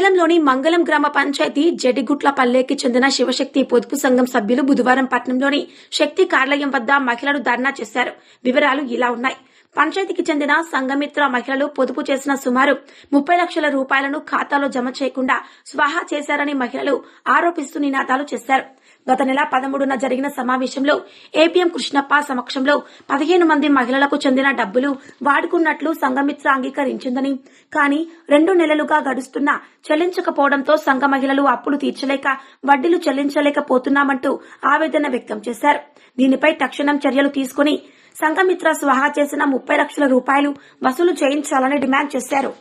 మండలంలోని మంగళం గ్రామ పంచాయతీ జడిగుట్ల పల్లెకి చెందిన శివశక్తి పొదుపు సంఘం సభ్యులు బుధవారం పట్టణంలోని శక్తి కార్యాలయం వద్ద మహిళలు ధర్నా చేశారు. వివరాలు ఇలా ఉన్నాయి. పంచాయతీకి చెందిన సంఘమిత్ర మహిళలు పొదుపు చేసిన సుమారు ముప్పై లక్షల రూపాయలను ఖాతాలో జమ చేయకుండా స్వాహా చేశారని మహిళలు ఆరోపిస్తూ నినాదాలు చేశారు. గత నెల పదమూడున జరిగిన సమావేశంలో ఏపీఎం కృష్ణప్ప సమక్షంలో పదిహేను మంది మహిళలకు చెందిన డబ్బులు వాడుకున్నట్లు సంఘమిత్ర అంగీకరించిందని. కానీ రెండు నెలలుగా గడుస్తున్నా చెల్లించకపోవడంతో సంఘ మహిళలు అప్పులు తీర్చలేక వడ్డీలు చెల్లించలేకపోతున్నామంటూ ఆవేదన వ్యక్తం చేశారు. దీనిపై తక్షణం చర్యలు తీసుకుని సంఘమిత్ర స్వాహా చేసిన ముప్పై లక్షల రూపాయలు వసూలు చేయించాలని డిమాండ్ చేశారు.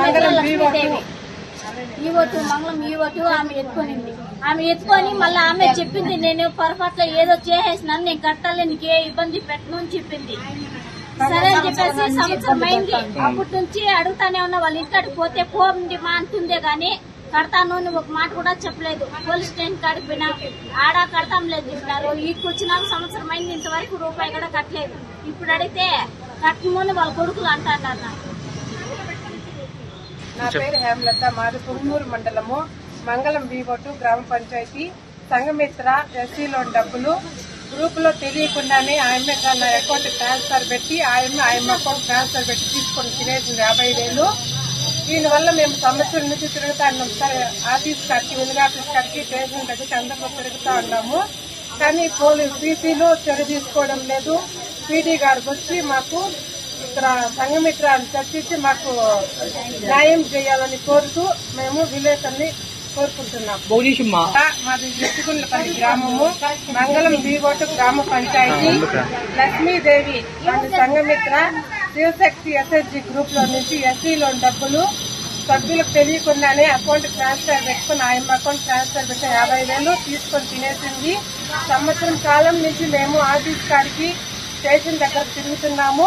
మంగళం ఈవోటు ఆమె ఎత్తుకొనింది. ఆమె ఎత్తుకొని మళ్ళీ ఆమె చెప్పింది నేను పొరపాట్లో ఏదో చేసేసినాను నేను కట్టాలి నీకు ఏ ఇబ్బంది పెట్టను అని చెప్పింది. సరే అని చెప్పేసి సంవత్సరం అయింది. అప్పటి నుంచి అడుగుతానే ఉన్నా వాళ్ళ ఇంటికి పోతే పోండి మా అంటుందే గానీ కడతాను అని ఒక మాట కూడా చెప్పలేదు. పోలీస్ స్టేషన్ కాడికి పోయినా ఆడ కడతాం లేదు ఇస్తారు ఇక్కడికి వచ్చినాక సంవత్సరం అయింది ఇంతవరకు రూపాయి కూడా కట్టలేదు. ఇప్పుడు అడిగితే కట్టమని వాళ్ళ కొడుకులు అంటారు నా పేరు హేమలత మాది పుంగూరు మండలము. మంగళం వివోటు గ్రామ పంచాయతీ సంఘమిత్ర ఎస్సీ లోన్ డబ్బులు గ్రూప్లో తెలియకుండానే ఆయమ్మ తన అకౌంట్ ట్రాన్స్ఫర్ పెట్టి ఆయమ్మ ఆయమ్మ అకౌంట్ ట్రాన్స్ఫర్ పెట్టి తీసుకొని తినేసింది యాభై వేలు దీనివల్ల మేము సంవత్సరం నుంచి తిరుగుతా ఉన్నాం సార్. ఆఫీస్ కట్టి వెలుగు ఆఫీస్ కట్టి స్టేషన్ కట్టి అందరిలో తిరుగుతా ఉన్నాము. కానీ పోలీసు సీసీలు చర్య తీసుకోవడం లేదు. పీడీ గారికి వచ్చి మాకు ఇక్కడ సంఘమిత్రాన్ని చర్చించి మాకు న్యాయం చేయాలని కోరుతూ మేము విలేకరుని కోరుకుంటున్నాం. మాది గ్రామము. మంగళం బీగోటు గ్రామ పంచాయతీ. లక్ష్మీదేవి మన సంఘమిత్ర. శివశక్తి ఎస్ఎస్జి గ్రూప్లో నుంచి ఎస్సీ లోన్ డబ్బులు సభ్యులకు తెలియకుండానే అకౌంట్ ట్రాన్స్ఫర్ పెట్టుకుని ఆయన అకౌంట్ ట్రాన్స్ఫర్ పెట్టి యాభై వేలు తీసుకొని తినేసింది. సంవత్సరం కాలం నుంచి మేము ఆఫీస్ కాడికి స్టేషన్ దగ్గర తిరుగుతున్నాము.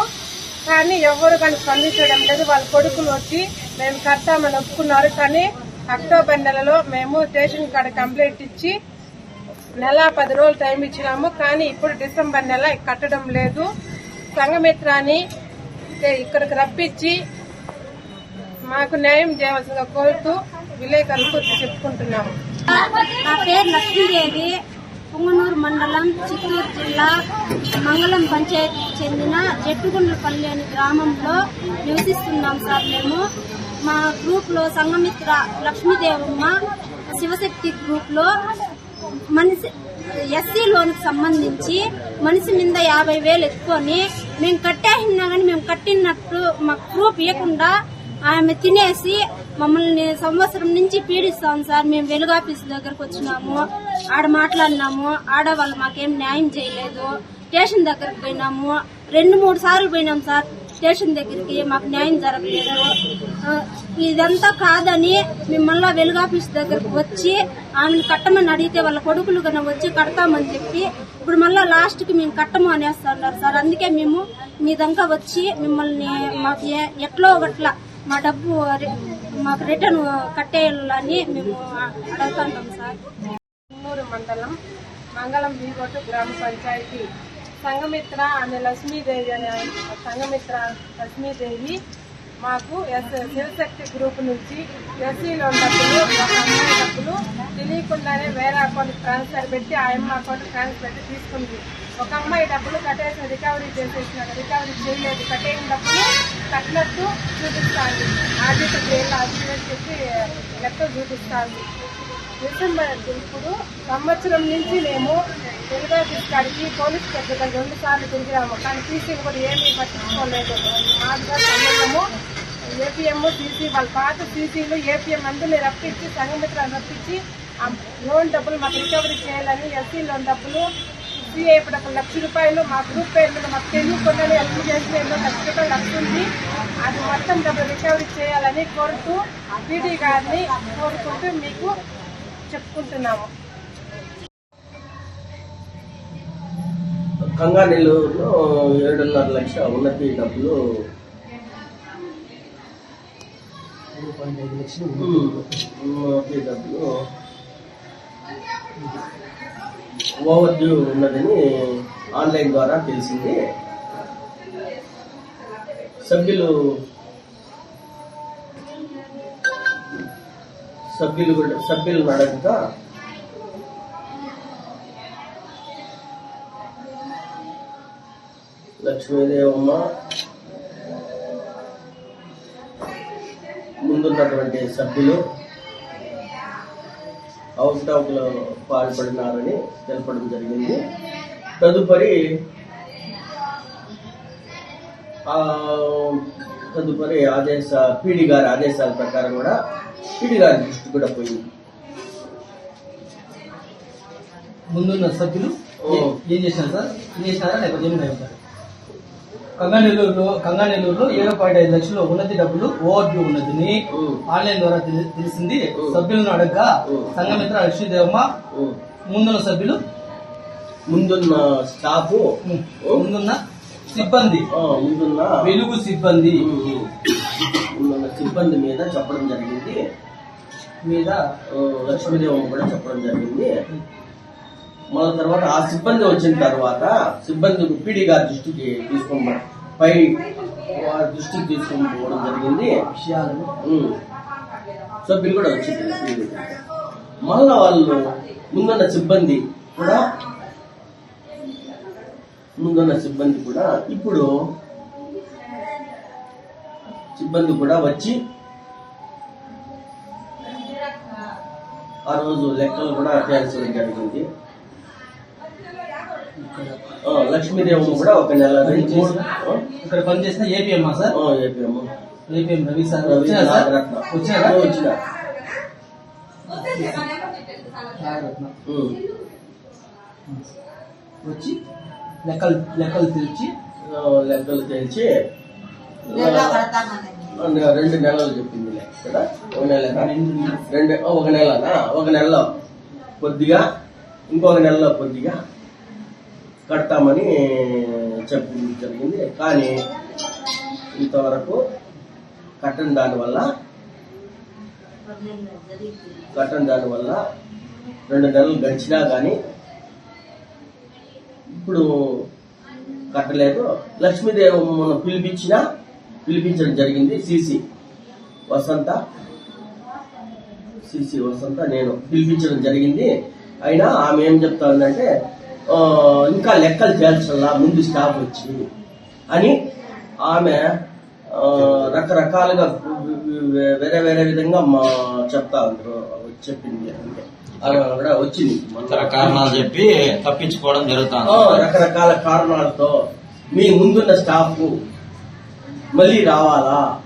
కానీ ఎవరు కానీ స్పందించడం లేదు. వాళ్ళ కొడుకులు వచ్చి మేము కడతామని ఒప్పుకున్నారు. కానీ అక్టోబర్ నెలలో మేము స్టేషన్ కాడ కంప్లైంట్ ఇచ్చి నెల పది రోజులు టైం ఇచ్చినాము కానీ ఇప్పుడు డిసెంబర్ నెల కట్టడం లేదు. సంఘమిత్రాన్ని ఇక్కడికి రప్పించి మాకు న్యాయం చేయవలసిందిగా కోరుతూ విలేకరులకు చెప్పుకుంటున్నాము. నా పేరు లక్ష్మీదేవి. పుంగనూరు మండలం చిత్తూరు జిల్లా మంగళం పంచాయతీకి చెందిన జట్టుగుండ్లపల్లి అనే గ్రామంలో నివసిస్తున్నాం సార్ మేము. మా గ్రూప్లో సంఘమిత్ర లక్ష్మీదేవమ్మ శివశక్తి గ్రూప్లో మనిషి ఎస్సీ లోన్ సంబంధించి మనిషి మీద యాభై వేలు ఎత్తుకొని మేము కట్టేసినా కానీ మేము కట్టినట్టు మాకు ప్రూఫ్ ఇవ్వకుండా ఆమె తినేసి మమ్మల్ని సంవత్సరం నుంచి పీడిస్తాం సార్. మేము వెలుగు ఆఫీస్ దగ్గరకు వచ్చినాము ఆడ మాట్లాడినాము ఆడవాళ్ళు మాకేం న్యాయం చేయలేదు. స్టేషన్ దగ్గరకు పోయినాము రెండు మూడు సార్లు పోయినాం సార్. స్టేషన్ దగ్గరికి మాకు న్యాయం జరగలేదు. ఇదంతా కాదని మిమ్మల్ని మళ్ళా వెలుగు ఆఫీస్ దగ్గరకు వచ్చి ఆమెను కట్టమని అడిగితే వాళ్ళ కొడుకులు కన్నా వచ్చి కడతామని చెప్పి ఇప్పుడు మళ్ళీ లాస్ట్కి మేము కట్టము అనేస్తున్నారు సార్. అందుకే మేము మీ దాకా వచ్చి మిమ్మల్ని మాకు ఎట్లో ఒకట్లా మా డబ్బు మాకు రిటర్న్ కట్టేయాలని మేము అడుగుతున్నాం సార్. మండలం మంగళం బీగొట్టు గ్రామ పంచాయతీ. సంఘమిత్ర అనే లక్ష్మీదేవి అనే సంఘమిత్ర లక్ష్మీదేవి మాకు ఎస్ శివశక్తి గ్రూప్ నుంచి ఎస్సీలో డబ్బులు ఒక అమ్మాయి డబ్బులు తెలియకుండానే వేరే అకౌంట్ ట్రాన్స్ఫర్ పెట్టి ఆ అమ్మ అకౌంట్ ట్రాన్స్ఫర్ పెట్టి తీసుకుంది. ఒక అమ్మాయి డబ్బులు కట్టేసిన రికవరీ చేసేసినాడు. రికవరీ చేయలేదు. కట్టేసిన డబ్బులు కట్టినట్టు చూపిస్తాంది. ఆర్థిక చేయాలి అది అని చెప్పి లెక్క చూపిస్తాంది. డిసెంబర్ ఇప్పుడు సంవత్సరం నుంచి మేము తెలుగు కాడికి పోలీస్ పెద్దగా రెండు సార్లు తిరిగినాము కానీ సీసీలు కూడా ఏమీ పట్టించుకోలేదు. మాదిగా సంబంధము. ఏపీఎం సీసీ వాళ్ళ పాత సీసీలు ఏపీఎం అందరినీ రప్పించి సంఘమిత్రాన్ని రప్పించి ఆ లోన్ డబ్బులు మాకు రికవరీ చేయాలని ఎస్సీ లోన్ డబ్బులు సిఐ ఇప్పుడు ఒక లక్ష రూపాయలు మా గ్రూప్ పేరు మీద మాకు తెలియకుండానే అప్పు చేసిన ఎన్నో లక్ష రూపాయలు అది మొత్తం డబ్బులు రికవరీ చేయాలని కోరుతూ పీడీ గారిని కోరుకుంటూ మీకు చెప్పుకుంటున్నాము. కంగానెల్లూరులో ఏడున్నర లక్ష ఉన్నతి డబ్బులు ఉన్నతి డబ్బులు ఓవర్ డ్యూ ఉన్నదని ఆన్లైన్ ద్వారా తెలిసింది. సభ్యులు సభ్యులు కూడా సభ్యులను అడగగా లక్ష్మీదేవమ్మ ముందున్నటువంటి సభ్యులు అవకతవకలు పాల్పడినారని తెలపడం జరిగింది. తదుపరి తదుపరి ఆదేశ పీడి గారి ఆదేశాల ప్రకారం కూడా పీడి గారి దృష్టి కూడా పోయింది. ముందున్న సభ్యులు. ఏ- చేసినారు సార్? ఏం చేసినారా లేకపోతే ఏం కంగానెల్లూరులో కంగానెల్లూరులో ఏడు పాయింట్ ఐదు లక్షలు ఉన్నతి డబ్బులు ఓవర్ డ్యూ ఉన్నదని ఆన్లైన్ ద్వారా తెలి- తెలిసింది. సభ్యులను అడగగా. సంఘమిత్ర లక్ష్మీదేవమ్మ. ముందున్న సభ్యులు? ముందున్న స్టాఫ్? ముందున్న సిబ్బంది. ముందున్న వెలుగు సిబ్బంది. ముందున్న సిబ్బంది మీద చెప్పడం జరిగింది. మీద? లక్ష్మీదేవమ్మ కూడా చెప్పడం జరిగింది. మళ్ళీ తర్వాత ఆ సిబ్బంది వచ్చిన తర్వాత సిబ్బంది పీడి గారి దృష్టికి తీసుకొని పై వారి దృష్టికి తీసుకొని పోవడం జరిగింది. విషయాలను ఉమ్. సభ్యులు కూడా వచ్చింది మళ్ళా వాళ్ళు ముందున్న సిబ్బంది కూడా ముందున్న సిబ్బంది కూడా ఇప్పుడు సిబ్బంది కూడా వచ్చి ఆ రోజు లెక్కలు కూడా తేల్చడం జరిగింది. లక్ష్మీదేవమ్మ కూడా ఒక నెల నుంచి ఇక్కడ పనిచేసిన ఏపీఎం సార్? ఆ, APM APM Ravi sir. Ravi వచ్చినా. వచ్చిన. వచ్చి లెక్కలు లెక్కలు తెచ్చి ఆ, లెక్కలు తెలిసి రెండు నెలలు చెప్పింది ఇక్కడ. ఒక నెల రెండు ఒక నెలనా? ఒక నెలలో. కొద్దిగా ఇంకొక నెలలో కొద్దిగా. కడతామని చెప్పింది జరిగింది. కానీ ఇంతవరకు కట్టని దానివల్ల కట్టని దానివల్ల రెండు నెలలు గడిచినా కానీ ఇప్పుడు కట్టలేదు. లక్ష్మీదేవమ్మను పిలిపించిన పిలిపించడం జరిగింది సిసి. వసంత సిసి వసంత నేను పిలిపించడం జరిగింది. అయినా ఆమె ఏం చెప్తా ఉందంటే ఇంకా లెక్కలు తేల్చాలా ముందు స్టాఫ్ వచ్చి అని ఆమె రకరకాలుగా వేరే వేరే విధంగా మా చెప్తా చెప్పింది అంటే కూడా వచ్చింది. కారణాలు చెప్పి తప్పించుకోవడం జరుగుతుంది రకరకాల కారణాలతో మీ ముందున్న స్టాఫ్ మళ్ళీ రావాలా?